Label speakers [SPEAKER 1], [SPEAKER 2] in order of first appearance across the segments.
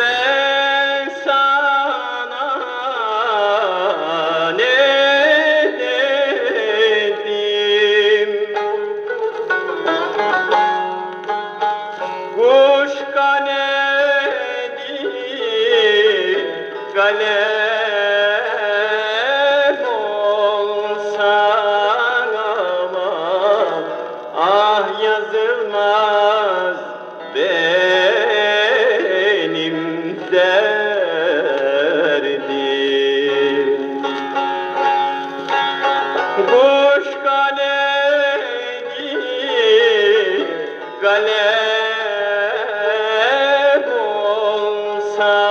[SPEAKER 1] Ben sana ne dedim? Kuş kanedi kalem olsan ama Ah yazılmaz kalem olsa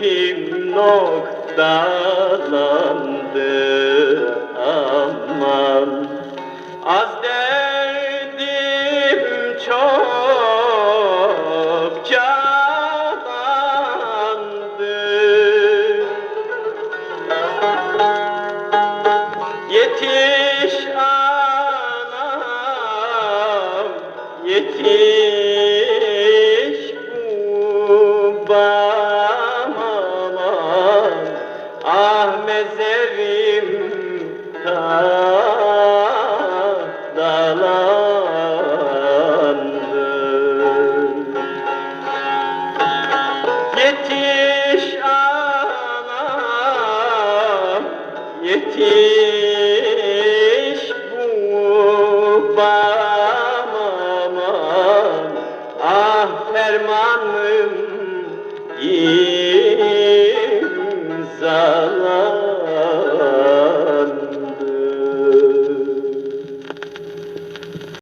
[SPEAKER 1] Elifim noktalandı? Aman. Az derdim çok canlandı. Yetiş anam, yetiş Yetiş anam, yetiş babam aman. Ah fermanım imzalandı